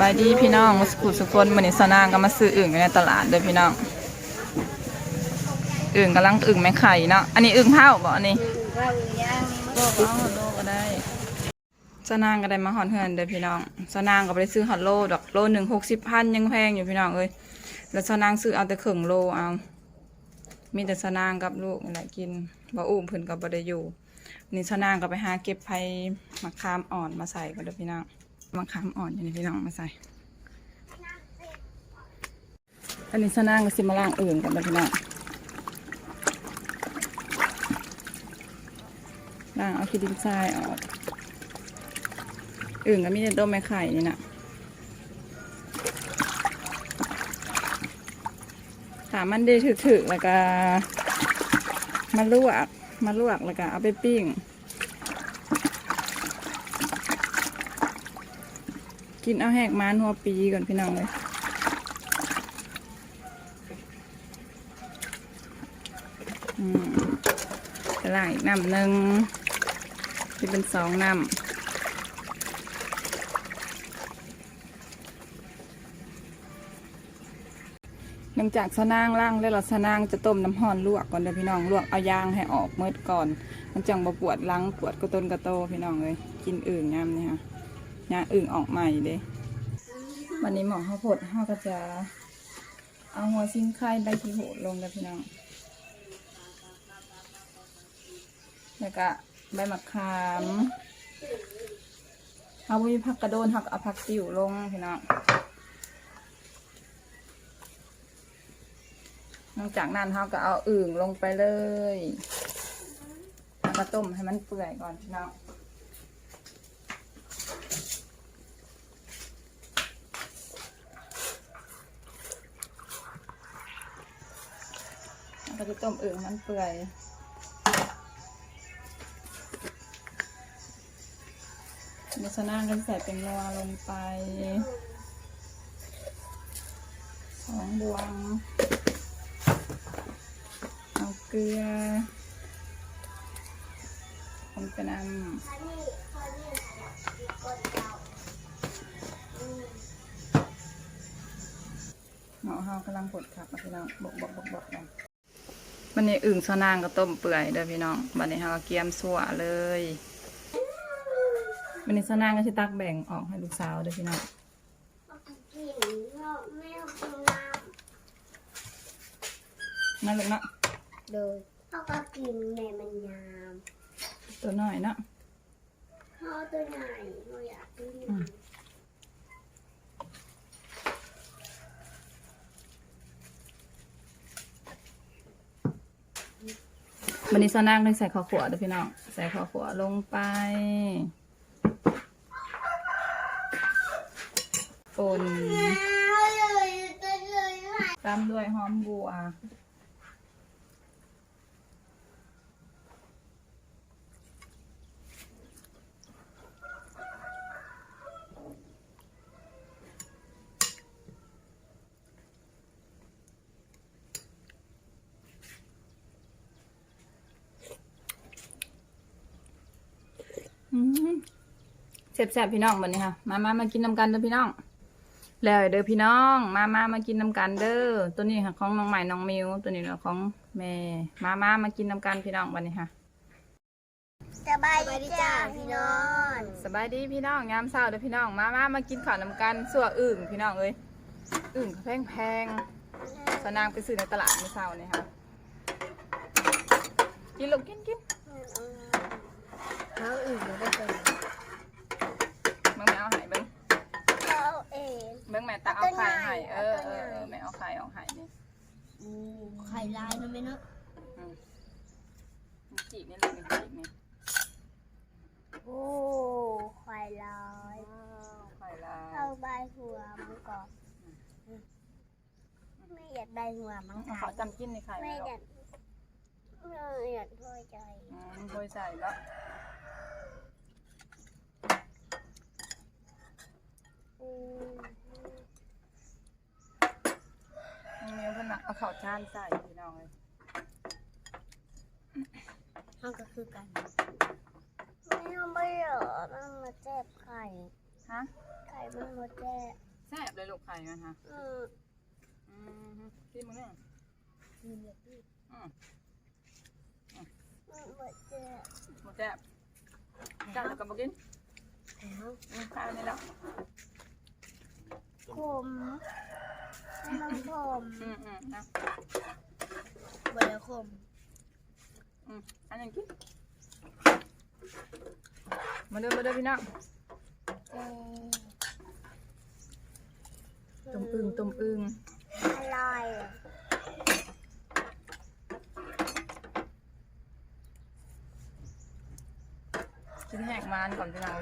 บายดีพี่น้องมาสกุลสุคนมันนี่สนางก็มาซื้ออึ่งอยู่ในตลาดเด้อพี่น้อง อึ่งกำลังอึ่งแม่ไข่เนาะ อันนี้อึ่งเผาบ่อันนี้ว่าย่างโลกเอาโลก็ได้สนางก็ได้มาหอนเฮือนเด้อพี่น้องสนางก็บ่ไปซื้อฮอตโลดอกโลหนึ่งหกสิบพันยังแพงอยู่พี่น้องเอ้ย แล้วสนางซื้อเอาแต่ครึ่งโลเอา มีแต่สนางกับลูกนี่แหละกินบ่อุ้มเพิ่นก็บ่ได้อยู่นี่สนางก็ไปหาเก็บไผ่มะขามอ่อนมาใส่ก็เด้อพี่น้อง มะขามอ่อนอยู่นี่พี่น้องมาใส่อันนี้สนางก็สิมาล้างอื่นกันเด้อพี่น้องล้างเอาขี้ดินทรายออกอื่นก็มีแต่ต้มแม่ไข่นี่นะถามมันได้ถึกๆแล้วก็มาลวกมาลวกแล้วก็เอาไปปิ้ง กินเอาแหกมันหัวปีก่อนพี่น้องเลยอืมจะล้างอีกน้ำหนึ่งที่เป็นสองน้ำหลังจากสนางล่างแล้วเราสนางจะต้มน้ำห้อนลวกก่อนเด้อพี่น้องลวกเอายางให้ออกเมื่อก่อน มันจังบปวดหลังปวดกระต้นกระโตพี่น้องเลยกินอื่นยามนี่ค่ะ ยาอื่นออกใหม่เด้วันนี้หมอเขาผดเขาก็จะเอาหัวซิ้งไข่ใบกีโหดลงเด้อพี่น้อง แล้วก็ใบมะขามเอาไว้ผักกระโดนหักเอาผักติ๋วลงพี่น้องหลังจากนั้นเราก็เอาอึ่งลงไปเลยแล้วก็ต้มให้มันเปื่อยก่อนพี่น้อง แล้วก็จะต้มเอึ่งให้มันเปื่อยมีสนากันใส่เป็นนัวลงไปสองบวง เอาเกลือลงไปนำหมอเฮากำลังปวดขับนะพี่น้องบอกบอกบอกบอกกัน วันนี้อึ่งสนางก็ต้มเปื่อยเด้อพี่น้องวันนี้เฮาก็เกียมสัวเลยวันนี้สนางก็จะตักแบ่งออกให้ลูกสาวเด้อพี่น้องกินเนาะแม่กินน้นั่นลูกเนาะำโดยเขาก็กินแม่มันยาม ตัวน้อยเนาะเขาตัวใหญ่เขาอยากกิน วันนี้สนางได้ใส่ข้าวขัวเด้อพี่น้อง ใส่ข้าวขัวลงไปป่นตามด้วยหอมบัว อืมแซ่บๆพี่น้องบัดนี้ค่ะ มามามากินน้ำกันเด้อพี่น้อง แล้วเด้อพี่น้อง มามามากินน้ำกันเด้อ ตัวนี้ค่ะของน้องใหม่น้องมิว ตัวนี้เราของแม่ มามามากินน้ำกันพี่น้องบัดนี้ค่ะ สบายดีจ้าพี่น้องสบายดีพี่น้องยามเช้าเด้อพี่น้อง มามามากินข้าวน้ำกันสั่วอึ่งพี่น้องเอ้ย อึ่งแพงแพงๆสนางไปซื้อในตลาดเมื่อเช้านี่ค่ะ กินลูกกินกิน เขาอื่นก็เป็นเบิ่งแม่เอาใหายเบิ่งเขาเองเบิ่งแม่ตักเอาไข่ให้เออเออเออแม่เอาไข่เอาไข่นี่ไข่ลายนะแม่เนาะอืมจีบนี่เลยจีบนี่โอ้ไข่ลายไข่ลาเอาใบหัวมันก่อนไม่อยากได้หัวมันเอาไข่ขอจำกินในไข่ไม่แล้วอยากไม่อยากพอใจ อืมโดยใส่แล้ว อืม นี่เพิ่นน่ะเอา ข้าวจานใส่พี่น้องเลยมันก็คือกันไม่เอาไม่เหรอมันมาเจ็บไข่ฮะไไข่มันหมดแก่แซ่บเลยลูกไข่มันฮะอืมอืมที่มึงเนี่ยมีเลือดด้วยอืมอืมหมดแก่หมดแซ่บจ้าจะกลับมากินแล้วอืมข้าวนี่แล้วขมให้ มันขมอืมอืมนะบริขมอืมอันนี้กินมาเด้อมาเด้อพี่น้องแก่ต้มอึ่งต้มอึ่งอร่อยกินแหกมันก่อนพี่น้อง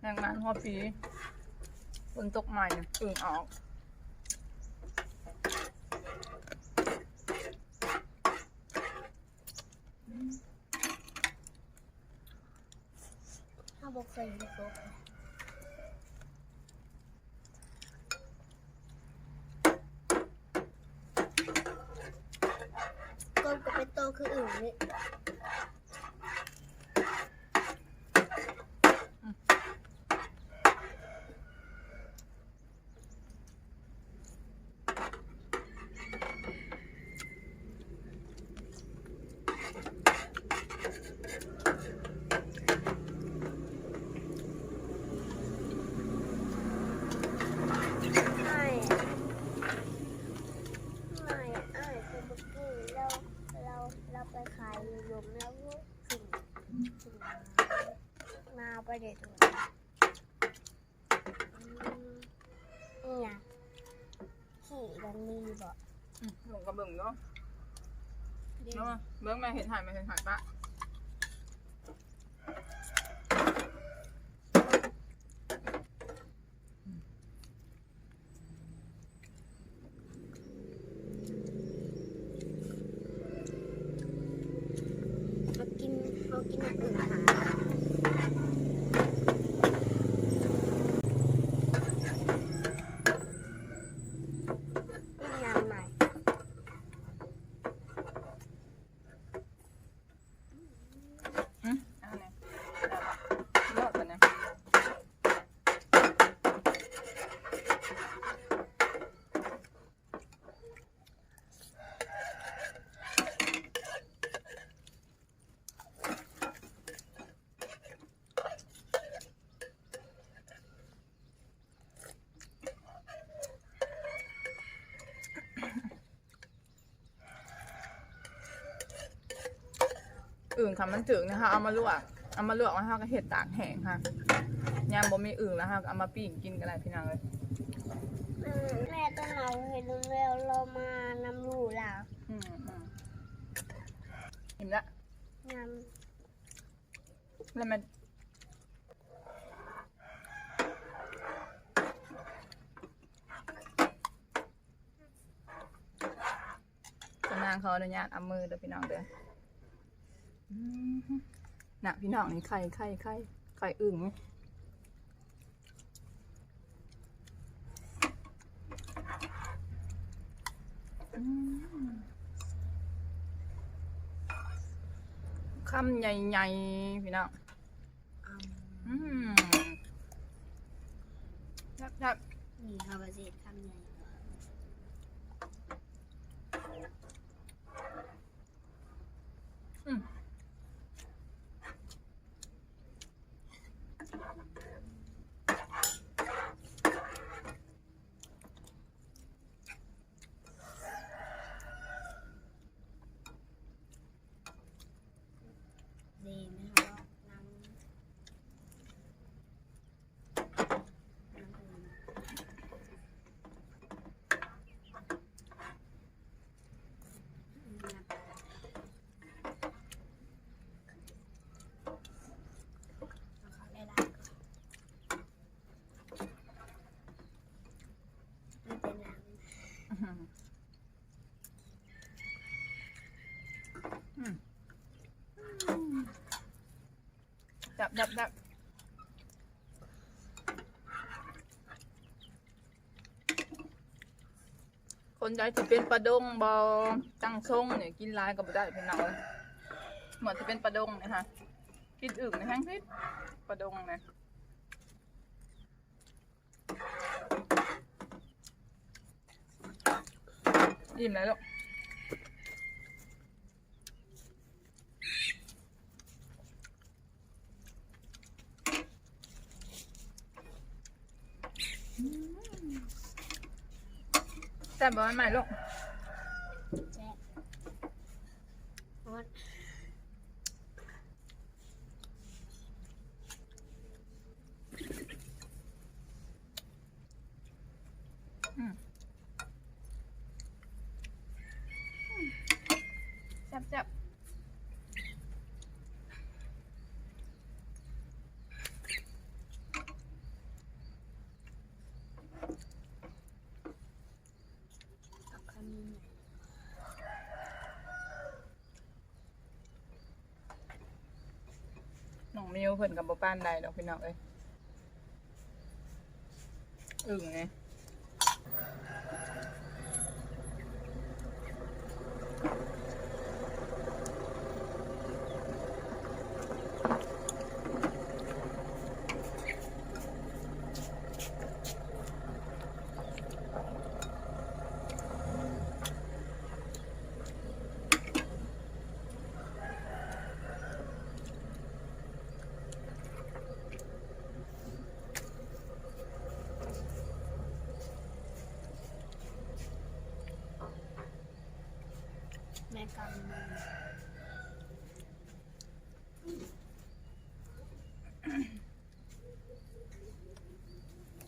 แหกมันหัวปี ฝนตกใหม่เนี่ยอึ่งออกถ้าบอกใส่ลูกโป่งกบกับเป็นโตคืออื่นนี่ ไม่ไม่ไอ้คือเมื่อกี้เราเราเราไปขายอยู่รวมแล้วก็ถึงถึง มาไปเด็ดเลยอืมเนี่ยขี่กันมีบ่อืมลงกระเบิ่งเนาะเนาะเบิ่งแม่เห็นหายไหมเห็นหายปะ เขากินเขากินอย่างอื่นหาเป็นยำใหม่ อืมอันนี้เลิศปะเนี่ย อื่นค่ะมันจึงนะคะ เอามาลวกเอามาลวกแล้วเราก็เห็ดตากแห้งค่ะยามบ่มีอื่นแล้วค่ะก็เอามาปิ้งกินกันเลยพี่น้องเลยอืมแม่ต้นเราเห็นเร็วเรามานำรูแล้วอืมอืมอิ่มละนแล้วมันกำนางเขาอนุญาตเอามือเด้อพี่น้องเด้ออืม น่ะพี่น้องนี่ไข่ไข่ไข่ไข่อึ่งอืมคำใหญ่ๆ พี่น้องำอืมยับยับนี่เขาก็สิทำใหญ่ อืมๆดีนะคะน้ำน้ำอื่นน้ำเอาเขาได้ละไม่เป็นน้ำ อื้อหืออืม จับจับจับคนใดที่เป็นปลาดงบอตั้งทรงเนี่ยกินลายก็บ่ได้พี่น้องเหมือนจะเป็นปลาดงนะคะกินอึ่งในแห้งพิษปลาดงนะอิ่มแล้วลูก แต่บบอกมันใหม่ลูกแซ่บฮอตแซ่บแซ่บ เอาคำนี้หน่อย น้องมิว เพิ่นกับบ่ป้านใดดอกพี่น้องเอ้ยอึ่งไง กำมือ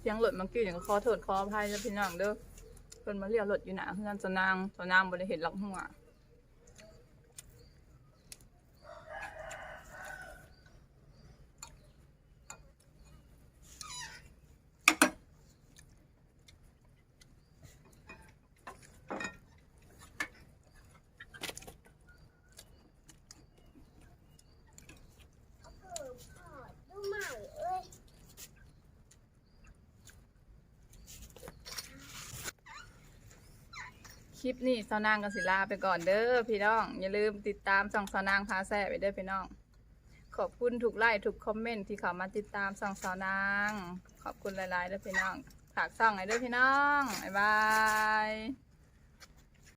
เสียงรถเมื่อกี้นี่ก็ขอโทษขออภัยนะพี่น้องเด้อเพิ่นมาเรียกรถอยู่หน้าเฮือนจะนางจะนางบ่ได้เห็นหลักหัว เออพ่อดูใหม่เอ้ย คลิปนี้สาวนางกับศิลาไปก่อนเด้อพี่น้อง อย่าลืมติดตามส่องสาวนางพาแซ่ไปเด้อพี่น้อง ขอบคุณทุกไลค์ทุกคอมเมนต์ที่เข้ามาติดตามส่องสาวนาง ขอบคุณหลายๆเด้อพี่น้องฝากส่องไอ้เด้อพี่น้องบ๊ายบาย